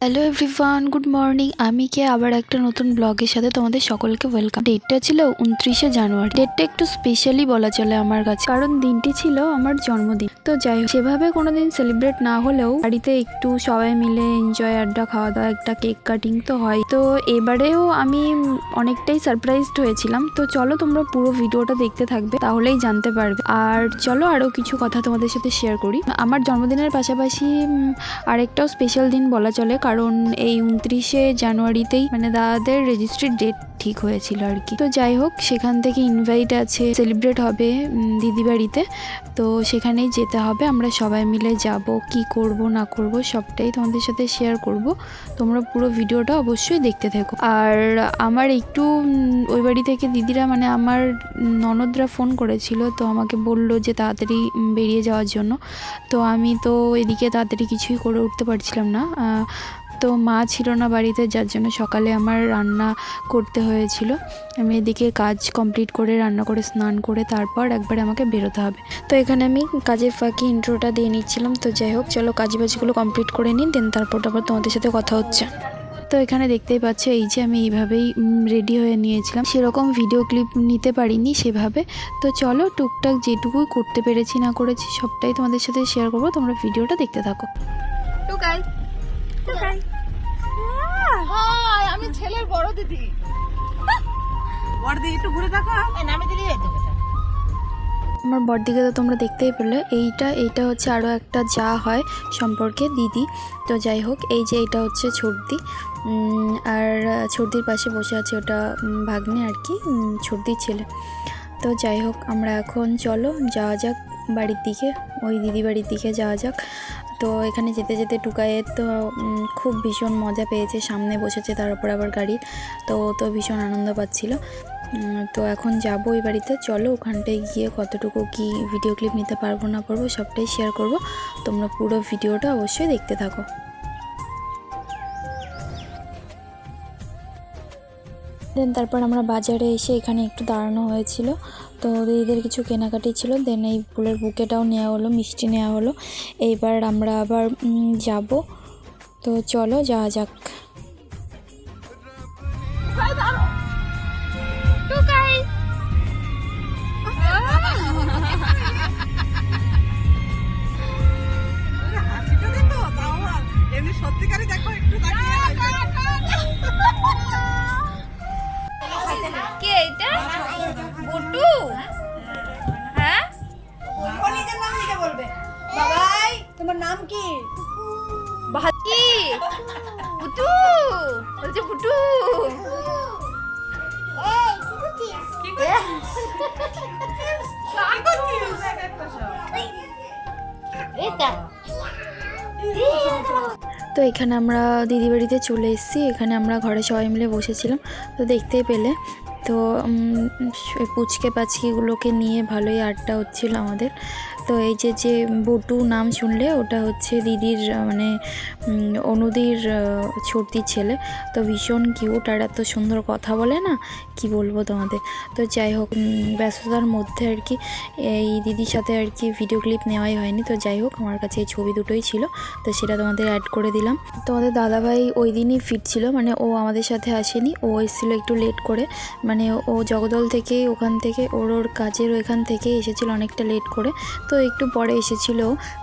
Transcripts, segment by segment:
Hello everyone good morning আমি কে আবার একটা নতুন ব্লগের সাথে তোমাদের সকলকে ওয়েলকাম ডেটটা ছিল উনত্রিশে জানুয়ারি। ডেটটা একটু স্পেশালি বলা চলে আমার কাছে। কারণ দিনটি ছিল আমার জন্মদিন। তো যাই হোক, সেভাবে কোনোদিন সেলিব্রেট না হলেও বাড়িতে একটু সবাই মিলে এনজয় আড্ডা খাওয়া দাওয়া একটা কেক কাটিং তো হয়। তো এবারেও আমি অনেকটাই সারপ্রাইজড হয়েছিলাম। তো চলো তোমরা পুরো ভিডিওটা দেখতে থাকবে, তাহলেই জানতে পারবে। আর চলো আরও কিছু কথা তোমাদের সাথে শেয়ার করি। আমার জন্মদিনের পাশাপাশি আরেকটাও স্পেশাল দিন বলা চলে। কারণ এই উনত্রিশে জানুয়ারিতেই মানে দাদাদের রেজিস্ট্রির ডেট ঠিক হয়েছিল আর কি। তো যাই হোক, সেখান থেকে ইনভাইট আছে সেলিব্রেট হবে দিদি বাড়িতে। তো সেখানেই যেতে হবে, আমরা সবাই মিলে যাব, কি করব, না করব, সবটাই তোমাদের সাথে শেয়ার করব। তোমরা পুরো ভিডিওটা অবশ্যই দেখতে থেকো। আর আমার একটু ওই বাড়ি থেকে দিদিরা মানে আমার ননদরা ফোন করেছিল, তো আমাকে বলল যে তাড়াতাড়ি বেরিয়ে যাওয়ার জন্য। তো আমি তো এদিকে তাড়াতাড়ি কিছুই করে উঠতে পারছিলাম না। তো মা ছিল না বাড়িতে, যার জন্য সকালে আমার রান্না করতে হয়েছিল। আমি এদিকে কাজ কমপ্লিট করে, রান্না করে, স্নান করে, তারপর একবার আমাকে বেরোতে হবে। তো এখানে আমি কাজের ফাঁকি ইন্ট্রোটা দিয়ে নিচ্ছিলাম। তো যাই হোক, চলো কাজ বাজগুলো কমপ্লিট করে নিন দেন তারপর আবার তোমাদের সাথে কথা হচ্ছে। তো এখানে দেখতেই পাচ্ছ, এই যে আমি এইভাবেই রেডি হয়ে নিয়েছিলাম। সেরকম ভিডিও ক্লিপ নিতে পারিনি সেভাবে। তো চলো টুকটাক যেটুকুই করতে পেরেছি, না করেছি, সবটাই তোমাদের সাথে শেয়ার করব। তোমরা ভিডিওটা দেখতে থাকো। আমি ছেলের বড় দিদি। একটু ঘুরে দেখা। নামে আমার বড়দিকে তো তোমরা দেখতেই পেলে এইটা এইটা হচ্ছে আরও একটা যা হয় সম্পর্কে দিদি। তো যাই হোক এই যে এটা হচ্ছে ছর্দি। আর ছর্দির পাশে বসে আছে ওটা ভাগ্নে আর কি ছর্দির ছেলে। তো যাই হোক আমরা এখন চলো যাওয়া যাক বাড়ির দিকে ওই দিদি বাড়ির দিকে যাওয়া যাক। তো এখানে যেতে যেতে টুকায়ে তো খুব ভীষণ মজা পেয়েছে। সামনে বসেছে, তার উপর আবার গাড়ি। তো তো ভীষণ আনন্দ পাচ্ছিল। তো এখন যাব ওই বাড়িতে। চলো ওখানটায় গিয়ে কতটুকু কি ভিডিও ক্লিপ নিতে পারব না পারব সবটাই শেয়ার করব। তোমরা পুরো ভিডিওটা অবশ্যই দেখতে থাকো। দেন তারপর আমরা বাজারে এসে এখানে একটু দাঁড়ানো হয়েছিল। তো দিদিদের কিছু কেনাকাটি ছিল। দেন এই ফুলের বুকেটাও নেওয়া হলো, মিষ্টি নেওয়া হলো। এইবার আমরা আবার যাব। তো চলো যাওয়া যাক। তো এখানে আমরা দিদি বাড়িতে চলে এসেছি। এখানে আমরা ঘরে সবাই মিলে বসেছিলাম। তো দেখতেই পেলে। তো পুচকে পাচকিগুলোকে নিয়ে ভালোই আড্ডা হচ্ছিল আমাদের। তো এই যে যে বটু নাম শুনলে ওটা হচ্ছে দিদির মানে অনুদির ছোটদির ছেলে। তো ভীষণ কিউট আর এত সুন্দর কথা বলে না? কি বলব তোমাদের? তো যাই হোক ব্যস্ততার মধ্যে আর কি, এই দিদির সাথে আর কি ভিডিও ক্লিপ নেওয়াই হয়নি। তো যাই হোক, আমার কাছে এই ছবি দুটোই ছিল। তো সেটা তোমাদের অ্যাড করে দিলাম। তোমাদের দাদাভাই ওই দিনই ফিরছিল মানে ও আমাদের সাথে আসেনি। ও এসেছিল একটু লেট করে। মানে ও জগদল থেকে ওখান থেকে, ওর ওর কাজের ওইখান থেকে এসেছিল অনেকটা লেট করে। তো একটু পরে এসেছিল।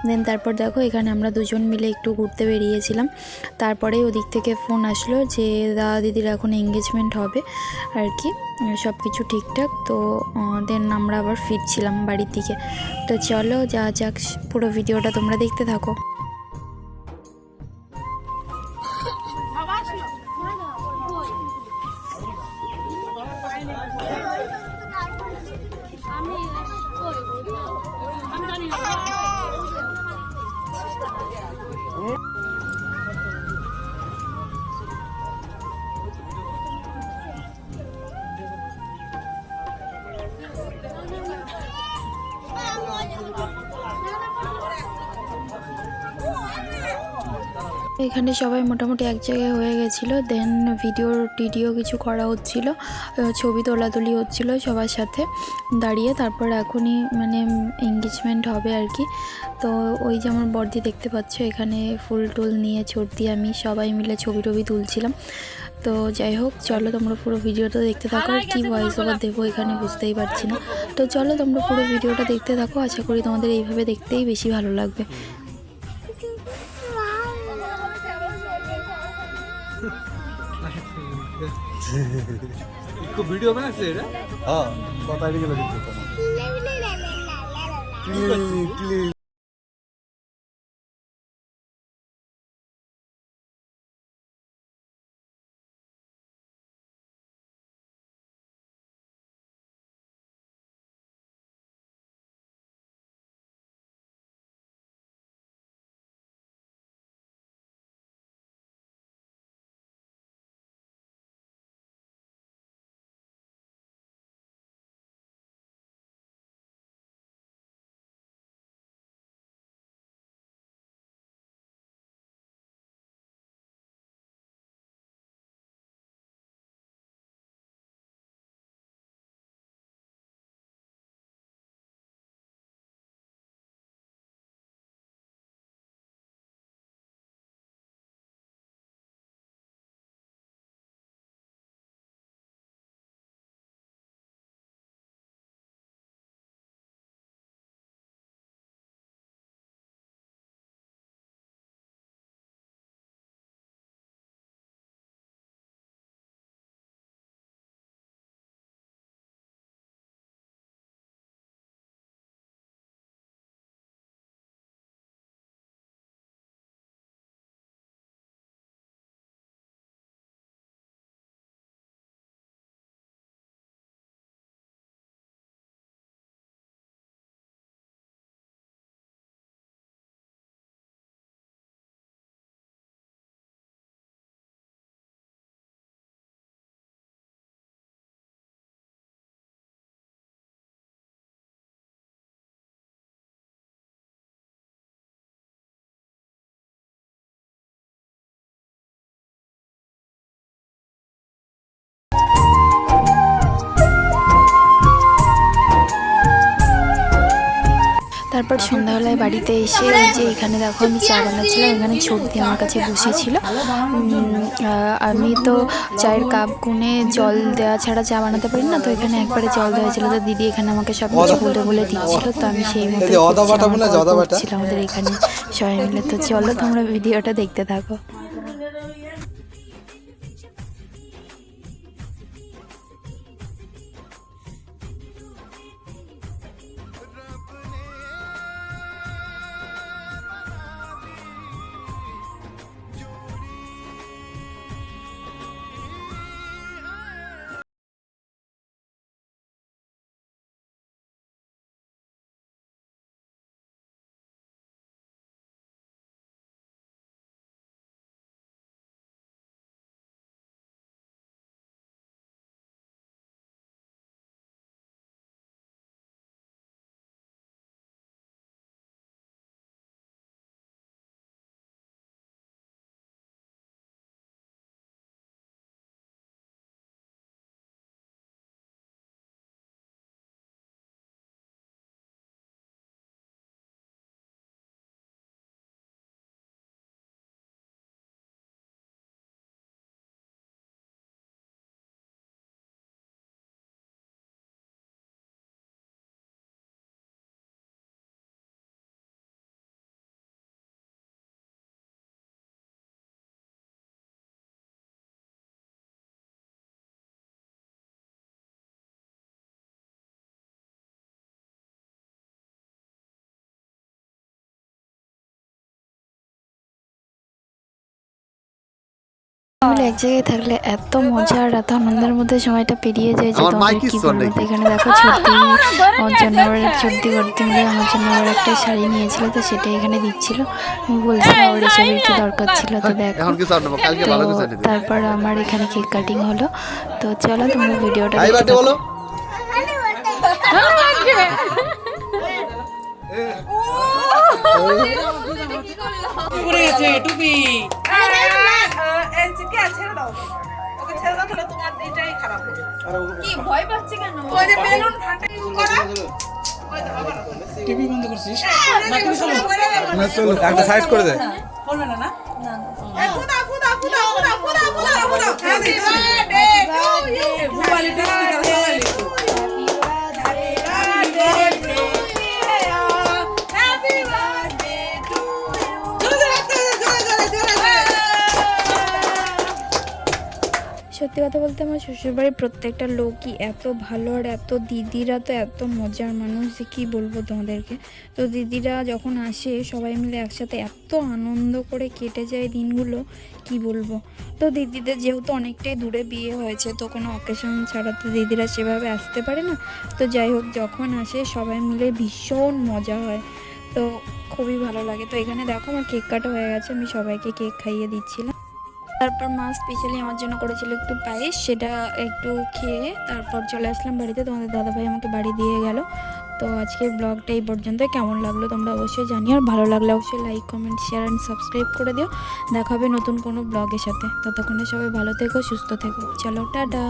দেন তারপর দেখো এখানে আমরা দুজন মিলে একটু ঘুরতে বেরিয়েছিলাম। তারপরে ওদিক থেকে ফোন আসলো যে দাদা দিদির এখন এঙ্গেজমেন্ট হবে আর কি সব কিছু ঠিকঠাক। তো দেন আমরা আবার ফিরছিলাম বাড়ির দিকে। তো চলো যা যাক, পুরো ভিডিওটা তোমরা দেখতে থাকো। এখানে সবাই মোটামুটি এক জায়গায় হয়ে গেছিল। দেন ভিডিও টিডিও কিছু করা হচ্ছিল। ছবি তোলাতুলি হচ্ছিল সবার সাথে দাঁড়িয়ে। তারপর এখনই মানে এঙ্গেজমেন্ট হবে আর কি। তো ওই যে আমার বর্দি দেখতে পাচ্ছ, এখানে ফুল টুল নিয়ে চড়তি আমি সবাই মিলে ছবি টবি তুলছিলাম। তো যাই হোক, চলো তোমরা পুরো ভিডিওটা দেখতে থাকো। আর কি ভয়েস ওভার দেবো এখানে বুঝতেই পারছি না। তো চলো তোমরা পুরো ভিডিওটা দেখতে থাকো। আশা করি তোমাদের এইভাবে দেখতেই বেশি ভালো লাগবে। इसको वीडियो बना से रे हाँ कत आइडिया लगे क्लीन क्लीन তারপর সন্ধ্যাবেলায় বাড়িতে এসে এই যে এখানে দেখো আমি চা বানাচ্ছিলাম এখানে ছবি আমার কাছে বসেছিল। আমি তো চায়ের কাপ গুনে জল দেওয়া ছাড়া চা বানাতে পারি না তো এখানে একবারে জল দেওয়া ছিল তো দিদি এখানে আমাকে সব কিছু বলে বলে দিচ্ছিল তো আমি সেই মতো বাটা? আমাদের এখানে সবাই মিলে। তো চলো তোমরা ভিডিওটা দেখতে থাকো। মিলে এক জায়গায় থাকলে এত মজা আর এত আনন্দের মধ্যে সময়টা পেরিয়ে যায় যে is কি বলব? এখানে দেখো ছর্দি আমার জন্য আবার ছর্দি ভর্তি মিলে আমার জন্য আবার একটা শাড়ি নিয়েছিল তো সেটা এখানে দিচ্ছিল। আমি বলছিলাম ওর এই শাড়ির কি দরকার ছিল তো দেখো। এখন কিছু আর নেব কালকে তো। তারপর আমার এখানে কেক কাটিং হলো। তো চলো তোমরা ভিডিওটা দেখতে বলো। গেছে টুপি। ওকে ছেড়ে দাও তাহলে তোমার এটাই খারাপ হবে। কি ভয় পাচ্ছে কেন? ওই যে বেলুন ফাটে করা। টিভি বন্ধ করছিস? না চলো একটা সাইড করে দে। বলবে না না? না ফুদা ফুদা ফুদা ফুদা ফুদা ফুদা ফুদা সত্যি কথা বলতে আমার শ্বশুরবাড়ির প্রত্যেকটা লোকই এত ভালো আর এত দিদিরা তো এত মজার মানুষ যে কী বলব তোমাদেরকে? তো দিদিরা যখন আসে, সবাই মিলে একসাথে এত আনন্দ করে কেটে যায় দিনগুলো, কি বলব? তো দিদিদের যেহেতু অনেকটাই দূরে বিয়ে হয়েছে, তো কোনো অকেশন ছাড়া তো দিদিরা সেভাবে আসতে পারে না। তো যাই হোক, যখন আসে, সবাই মিলে ভীষণ মজা হয়। তো খুবই ভালো লাগে। তো এখানে দেখো আমার কেক কাটা হয়ে গেছে, আমি সবাইকে কেক খাইয়ে দিচ্ছিলাম। তারপর মা স্পেশালি আমার জন্য করেছিল একটু পায়েস, সেটা একটু খেয়ে তারপর চলে আসলাম বাড়িতে। তোমাদের দাদাভাই আমাকে বাড়ি দিয়ে গেল। তো আজকের ব্লগটা এই পর্যন্ত কেমন লাগল তোমরা অবশ্যই জানিও। আর ভালো লাগলে অবশ্যই like comment share and subscribe করে দিও। দেখা হবে নতুন কোনো ব্লগের সাথে। ততক্ষণে সবাই ভালো থেকো, সুস্থ থেকো। চলো, টাটা।